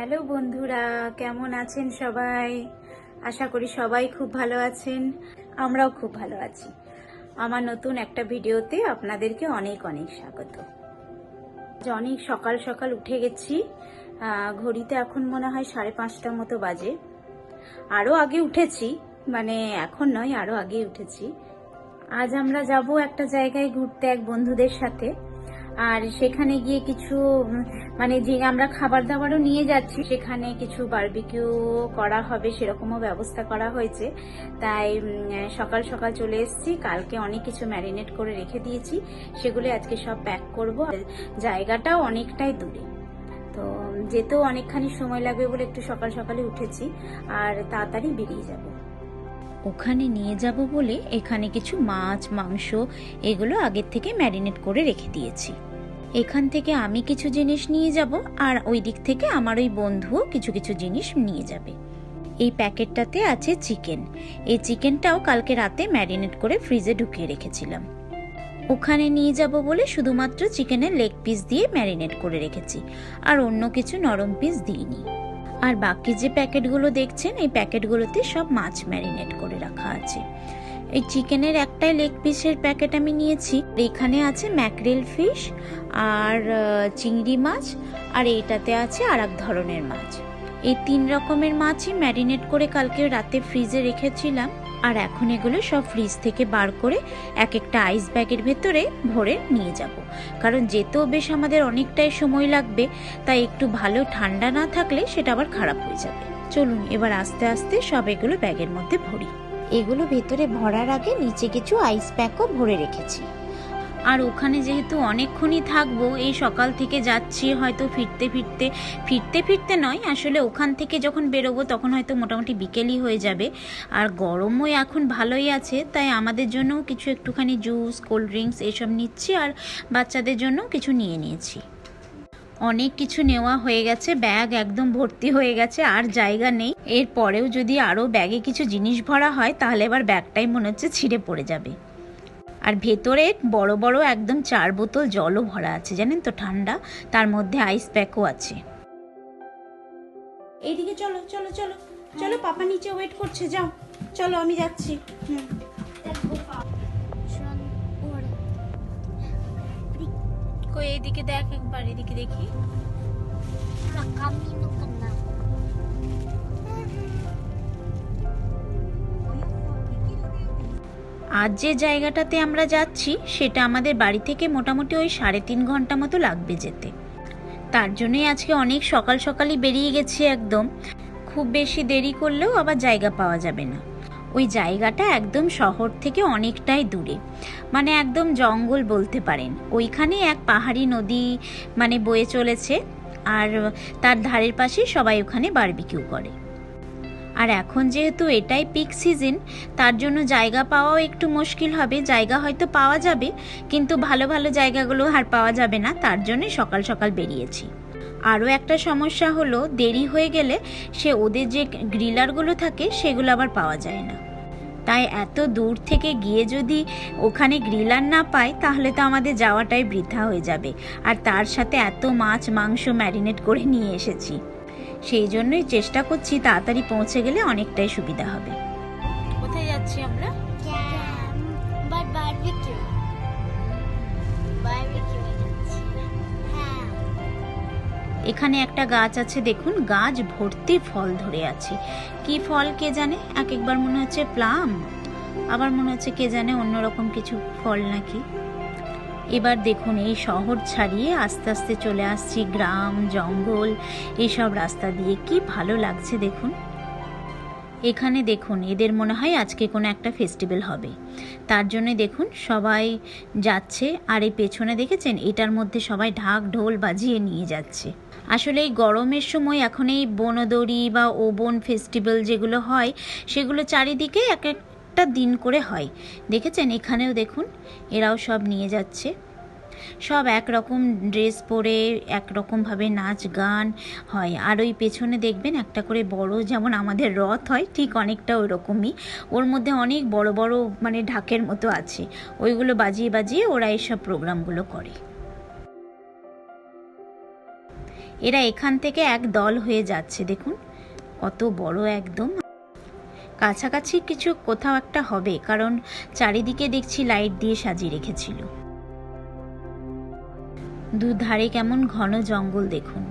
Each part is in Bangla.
হ্যালো বন্ধুরা, কেমন আছেন সবাই? আশা করি সবাই খুব ভালো আছেন, আমরাও খুব ভালো আছি। আমার নতুন একটা ভিডিওতে আপনাদেরকে অনেক অনেক স্বাগত। অনেক সকাল সকাল উঠে গেছি ঘড়িতে এখন মনে হয় সাড়ে পাঁচটার মতো বাজে। আরও আগে উঠেছি মানে এখন নয় আরও আগে উঠেছি। আজ আমরা যাব একটা জায়গায় ঘুরতে এক বন্ধুদের সাথে। আর সেখানে গিয়ে কিছু মানে যে আমরা খাবার দাবারও নিয়ে যাচ্ছি, সেখানে কিছু বারবিকিউ করা হবে, সেরকমও ব্যবস্থা করা হয়েছে। তাই সকাল সকাল চলে এসেছি। কালকে অনেক কিছু ম্যারিনেট করে রেখে দিয়েছি। সেগুলো আজকে সব প্যাক করব। জায়গাটাও অনেকটাই দূরে। তো, যেতেও অনেকখানি সময় লাগবে বলে একটু সকাল সকালে উঠেছি। আর তাড়াতাড়ি বেরিয়ে যাব। ওখানে নিয়ে যাব বলে এখানে কিছু মাছ, মাংস, এগুলো আগের থেকে ম্যারিনেট করে রেখে দিয়েছি। এখান থেকে আমি কিছু জিনিস নিয়ে যাব, আর ওই দিক থেকে আমার ওই বন্ধুও কিছু কিছু জিনিস নিয়ে যাবে। এই প্যাকেটটাতে আছে চিকেন। এই চিকেনটাও কালকে রাতে ম্যারিনেট করে ফ্রিজে ঢুকিয়ে রেখেছিলাম। ওখানে নিয়ে যাব বলে শুধুমাত্র চিকেনের লেগ পিস দিয়ে ম্যারিনেট করে রেখেছি, আর অন্য কিছু নরম পিস দিইনি। আর বাকি যে প্যাকেটগুলো দেখছেন, এই প্যাকেটগুলোতে সব মাছ ম্যারিনেট করে রাখা আছে। এই চিকেনের একটাই লেগ পিসের প্যাকেট আমি নিয়েছি। এখানে আছে ম্যাকরেল ফিশ আর চিংড়ি মাছ, আর এইটাতে আছে আর এক ধরনের মাছ। এই তিন রকমের মাছই ম্যারিনেট করে কালকে রাতে ফ্রিজে রেখেছিলাম। আর এখন এগুলো সব ফ্রিজ থেকে বার করে এক একটা আইস ব্যাগের ভেতরে ভরে নিয়ে যাব। কারণ যেতেও বেশ আমাদের অনেকটাই সময় লাগবে, তাই একটু ভালো ঠান্ডা না থাকলে সেটা আবার খারাপ হয়ে যাবে। চলুন, এবার আস্তে আস্তে সব এগুলো ব্যাগের মধ্যে ভরি। এগুলো ভেতরে ভরার আগে নিচে কিছু আইস প্যাকও ভরে রেখেছি। আর ওখানে যেহেতু অনেকক্ষণই থাকব, এই সকাল থেকে যাচ্ছি, হয়তো ফিরতে ফিরতে ফিরতে ফিরতে নয়, আসলে ওখান থেকে যখন বেরোবো তখন হয়তো মোটামুটি বিকেলই হয়ে যাবে। আর গরমও এখন ভালোই আছে, তাই আমাদের জন্য কিছু একটুখানি জুস কোল্ড ড্রিঙ্কস এসব নিচ্ছি আর বাচ্চাদের জন্য কিছু নিয়ে নিয়েছি। অনেক কিছু নেওয়া হয়ে গেছে, ব্যাগ একদম ভর্তি হয়ে গেছে, আর জায়গা নেই। এর পরেও যদি আরও ব্যাগে কিছু জিনিস ভরা হয়, তাহলে এবার ব্যাগটাই মনে হচ্ছে ছিঁড়ে পড়ে যাবে। আর ভেতরে বড় বড় একদম চার বোতল জলও ভরা আছে, জানেন তো, ঠান্ডা। তার মধ্যে আইস প্যাকও আছে। এইদিকে চলো চলো চলো চলো, পাপা নিচে ওয়েট করছে, যাও। চলো, আমি যাচ্ছি। হুম। কই দেখ একবার এদিকে দেখি. আজ যে জায়গাটাতে আমরা যাচ্ছি সেটা আমাদের বাড়ি থেকে মোটামুটি ওই সাড়ে তিন ঘণ্টা মতো লাগবে যেতে। তার জন্যই আজকে অনেক সকাল সকালই বেরিয়ে গেছি একদম। খুব বেশি দেরি করলেও আবার জায়গা পাওয়া যাবে না। ওই জায়গাটা একদম শহর থেকে অনেকটাই দূরে। মানে একদম জঙ্গল বলতে পারেন। ওইখানে এক পাহাড়ি নদী মানে বয়ে চলেছে আর তার ধারের পাশে সবাই ওখানে বারবিকিউ করে। আর এখন যেহেতু এটাই পিক সিজন তার জন্য জায়গা পাওয়াও একটু মুশকিল হবে। জায়গা হয়তো পাওয়া যাবে, কিন্তু ভালো ভালো জায়গাগুলো আর পাওয়া যাবে না। তার জন্য সকাল সকাল বেরিয়েছি। আরও একটা সমস্যা হলো, দেরি হয়ে গেলে সে ওদের যে গ্রিলারগুলো থাকে, সেগুলো আবার পাওয়া যায় না। তাই এত দূর থেকে গিয়ে যদি ওখানে গ্রিলার না পাই তাহলে তো আমাদের যাওয়াটাই বৃথা হয়ে যাবে। আর তার সাথে এত মাছ, মাংস ম্যারিনেট করে নিয়ে এসেছি। সেই জন্যই চেষ্টা করছি তাড়াতাড়ি পৌঁছে গেলে অনেকটাই সুবিধা হবে। কোথায় যাচ্ছি আমরা? এখানে একটা গাছ আছে, দেখুন, গাছ ভর্তি ফল ধরে আছে। কি ফল কে জানে? এক একবার মনে হচ্ছে প্লাম। আবার মনে হচ্ছে কে জানে অন্যরকম কিছু ফল নাকি। এবার দেখুন, এই শহর ছাড়িয়ে আস্তে আস্তে চলে আসছি, গ্রাম, জঙ্গল এইসব রাস্তা দিয়ে। কি ভালো লাগছে, দেখুন। এখানে দেখুন, এদের মনে হয় আজকে কোনো একটা ফেস্টিভ্যাল হবে। তার জন্য দেখুন, সবাই যাচ্ছে। আর এই পেছনে দেখেছেন? এটার মধ্যে সবাই ঢাক ঢোল বাজিয়ে নিয়ে যাচ্ছে। আসলে এই গরমের সময় এখন এই বনদড়ি বা ওবন ফেস্টিভ্যাল যেগুলো হয়, সেগুলো চারিদিকে এক একটা দিন করে হয়। দেখেছেন? এখানেও দেখুন, এরাও সব নিয়ে যাচ্ছে। সব একরকম ড্রেস পরে একরকমভাবে নাচ গান হয়। আর ওই পেছনে দেখবেন একটা করে বড় যেমন আমাদের রথ হয়, ঠিক অনেকটা ওই রকমই ওর মধ্যে অনেক বড় বড় মানে ঢাকের মতো আছে। ওইগুলো বাজিয়ে বাজিয়ে ওরা এইসব প্রোগ্রামগুলো করে। এরা এখান থেকে এক দল হয়ে যাচ্ছে, দেখুন। কত বড় একদম। কাছাকাছি কিছু কোথাও একটা হবে, কারণ চারিদিকে দেখছি লাইট দিয়ে সাজিয়ে রেখেছিল। দুধারে কেমন ঘন জঙ্গল, দেখুন।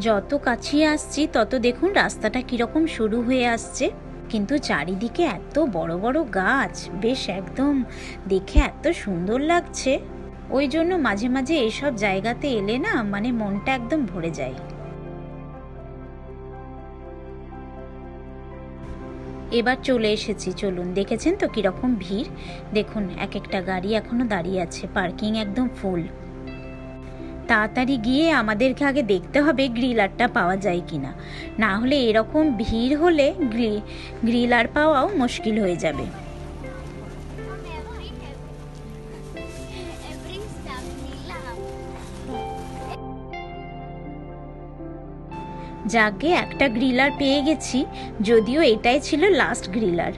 যত কাছে আসছি, তত দেখুন রাস্তাটা কীরকম শুরু হয়ে আসছে। কিন্তু চারিদিকে এত বড় বড় গাছ, বেশ একদম দেখে এত সুন্দর লাগছে। ওই জন্য মাঝে মাঝে এসব জায়গাতে এলে না মানে মনটা একদম ভরে যায়। এবার চলে এসেছি, চলুন। দেখেছেন তো কীরকম ভিড়? দেখুন এক একটা গাড়ি এখনও দাঁড়িয়ে আছে, পার্কিং একদম ফুল। তাড়াতাড়ি গিয়ে আমাদেরকে আগে দেখতে হবে গ্রিলারটা পাওয়া যায় কিনা। না হলে এরকম ভিড় হলে গ্রি, গ্রিলার পাওয়াও মুশকিল হয়ে যাবে। যাকে একটা গ্রিলার পেয়ে গেছি, যদিও এটাই ছিল লাস্ট গ্রিলার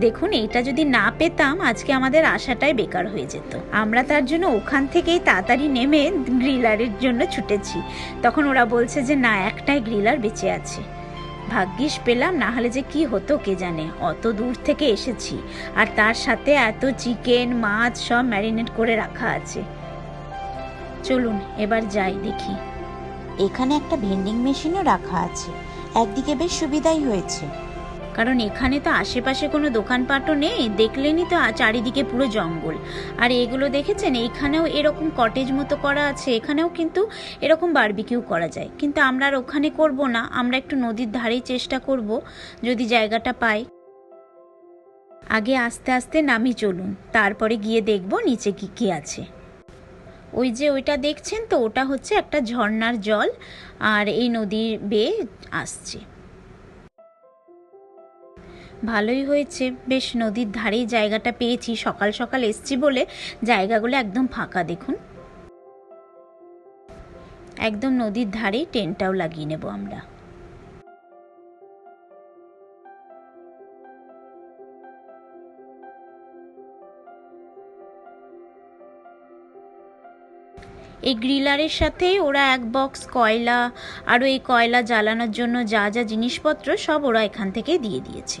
দেখুন, এইটা যদি না পেতাম, আজকে আমাদের আশাটাই বেকার হয়ে যেত। আমরা তার জন্য ওখান থেকেই তাড়াতাড়ি নেমে গ্রিলারের জন্য ছুটেছি। তখন ওরা বলছে যে, না, একটাই গ্রিলার বেঁচে আছে। ভাগ্যিস পেলাম, না হলে যে কি হতো কে জানে? অত দূর থেকে এসেছি। আর তার সাথে এত চিকেন মাছ সব ম্যারিনেট করে রাখা আছে। চলুন, এবার যাই দেখি। এখানে একটা ভেন্ডিং মেশিনও রাখা আছে। একদিকে বেশ সুবিধাই হয়েছে। কারণ এখানে তো আশেপাশে কোনো দোকানপাটও নেই, দেখলেনই তো চারিদিকে পুরো জঙ্গল। আর এগুলো দেখেছেন? এইখানেও এরকম কটেজ মতো করা আছে, এখানেও কিন্তু এরকম বারবিকিউ করা যায়। কিন্তু আমরা আর ওখানে করব না, আমরা একটু নদীর ধারেই চেষ্টা করব, যদি জায়গাটা পাই। আগে আস্তে আস্তে নামি চলুন, তারপরে গিয়ে দেখব নিচে কি কি আছে। ওই যে ওইটা দেখছেন তো, ওটা হচ্ছে একটা ঝর্ণার জল আর এই নদীর বেয়ে আসছে। ভালোই হয়েছে, বেশ নদীর ধারেই জায়গাটা পেয়েছি, সকাল সকাল এসছি বলে জায়গাগুলো একদম ফাঁকা দেখুন। একদম নদীর ধারেই টেন্টটাও লাগিয়ে নেব আমরা। এই গ্রিলারের সাথে ওরা এক বক্স কয়লা, আরও এই কয়লা জ্বালানোর জন্য যা যা জিনিসপত্র সব ওরা এখান থেকে দিয়ে দিয়েছে।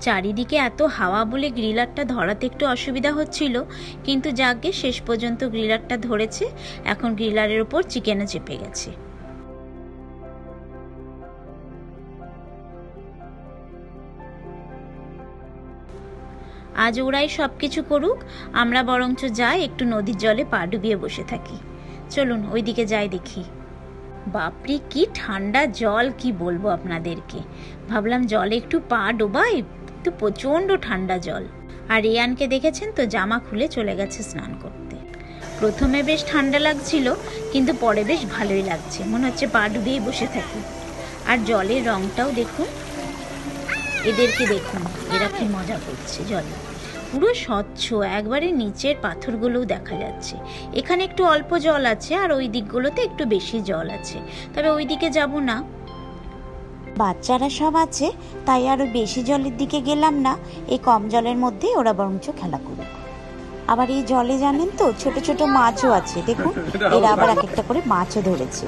চারিদিকে এত হাওয়া বলে গ্রিলারটা ধরাতে একটু অসুবিধা হচ্ছিল, কিন্তু যাকে শেষ পর্যন্ত গ্রিলারটা ধরেছে, এখন গ্রিলারের ওপর চিকেনে চেপে গেছে। আজ ওরাই সব কিছু করুক, আমরা বরঞ্চ যাই একটু নদীর জলে পা ডুবিয়ে বসে থাকি। চলুন, ওইদিকে যাই দেখি। বাপরে, কি ঠান্ডা জল, কি বলব আপনাদেরকে। ভাবলাম জলে একটু পা ডোবাই তো প্রচণ্ড ঠান্ডা জল। আর রিয়ানকে দেখেছেন তো, জামা খুলে চলে গেছে স্নান করতে। প্রথমে বেশ ঠান্ডা লাগছিল, কিন্তু পরে বেশ ভালোই লাগছে। মনে হচ্ছে পা ডুবিয়েই বসে থাকি। আর জলের রংটাও দেখুন। এদেরকে দেখুন, এরা কি মজা করছে জলে। পুরো স্বচ্ছ একবারে নিচের পাথরগুলোও দেখা যাচ্ছে। এখানে একটু অল্প জল আছে আর ওই দিকগুলোতে একটু বেশি জল আছে। তবে ওই দিকে যাব না। বাচ্চারা সব আছে তাই আরও বেশি জলের দিকে গেলাম না। এই কম জলের মধ্যে ওরা বরঞ্চ খেলা করুক। আবার এই জলে জানেন তো ছোট ছোট মাছও আছে দেখুন। এরা আবার এক একটা করে মাছও ধরেছে।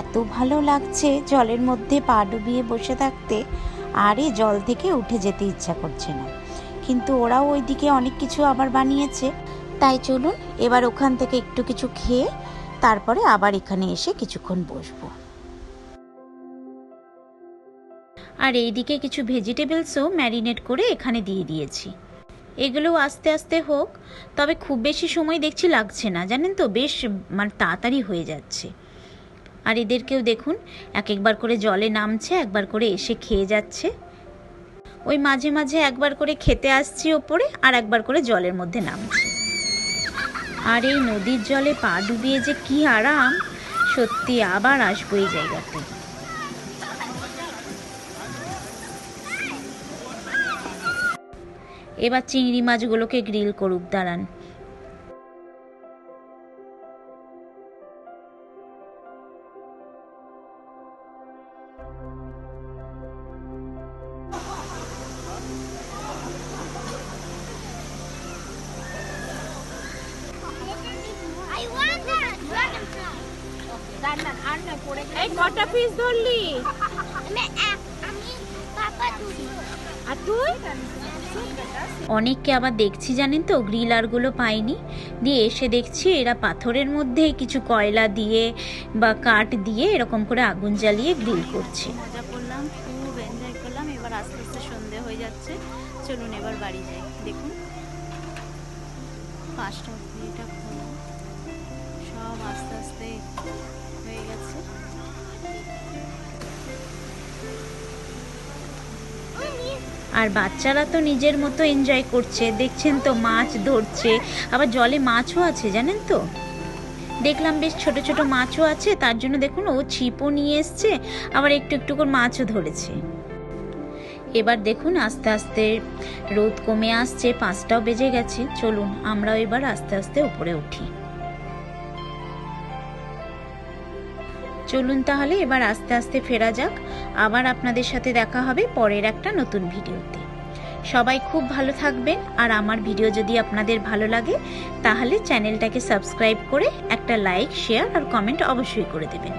এত ভালো লাগছে জলের মধ্যে পা ডুবিয়ে বসে থাকতে, আর জল থেকে উঠে যেতে ইচ্ছা করছে না। কিন্তু ওরাও ওইদিকে অনেক কিছু আবার বানিয়েছে। তাই চলুন, এবার ওখান থেকে একটু কিছু খেয়ে, তারপরে আবার এখানে এসে কিছুক্ষণ বসবো। আর এইদিকে কিছু ভেজিটেবলসও ম্যারিনেট করে এখানে দিয়ে দিয়েছি। এগুলো আস্তে আস্তে হোক, তবে খুব বেশি সময় দেখছি লাগছে না, জানেন তো? বেশ মানে তাড়াতাড়ি হয়ে যাচ্ছে। আর এদেরকেও দেখুন, এক একবার করে জলে নামছে, একবার করে এসে খেয়ে যাচ্ছে। ওই মাঝে মাঝে একবার করে খেতে আসছি ওপরে, আর একবার করে জলের মধ্যে নামছে। আর এই নদীর জলে পা ডুবিয়ে যে কি আরাম, সত্যি আবার আসব এই জায়গাতে। এবার চিংড়ি মাছগুলোকে গ্রিল করুক দাঁড়ান। এই কটা পিস ধরলি? আমি এক- আমি পাপা তুলি আর তুই? অনেককে আবার দেখছি জানেন তো? গ্রিলারগুলো পাইনি। দিয়ে এসে দেখছি এরা পাথরের মধ্যে কিছু কয়লা দিয়ে বা কাঠ দিয়ে এরকম করে আগুন জ্বালিয়ে গ্রিল করছে। মজা করলাম খুব এনজয় করলাম। এবার আস্তে আস্তে সন্ধে হয়ে যাচ্ছে। চলুন এবার বাড়ি যাই। দেখুন পাঁচটা এটা আস্তে আস্তে হয়ে গেছে। আর বাচ্চারা তো নিজের মতো এনজয় করছে। দেখছেন তো মাছ ধরছে। আবার জলে মাছও আছে, জানেন তো? দেখলাম বেশ ছোট ছোট মাছও আছে। তার জন্য দেখুন, ও ছিপও নিয়ে এসছে, আবার একটু একটু করে মাছও ধরেছে। এবার দেখুন, আস্তে আস্তে রোদ কমে আসছে, পাঁচটাও বেজে গেছে। চলুন, আমরাও এবার আস্তে আস্তে উপরে উঠি। চলুন তাহলে এবার আস্তে আস্তে ফেরা যাক। আবার আপনাদের সাথে দেখা হবে পরের একটা নতুন ভিডিওতে। সবাই খুব ভালো থাকবেন, আর আমার ভিডিও যদি আপনাদের ভালো লাগে, তাহলে চ্যানেলটাকে সাবস্ক্রাইব করে একটা লাইক, শেয়ার আর কমেন্ট অবশ্যই করে দেবেন।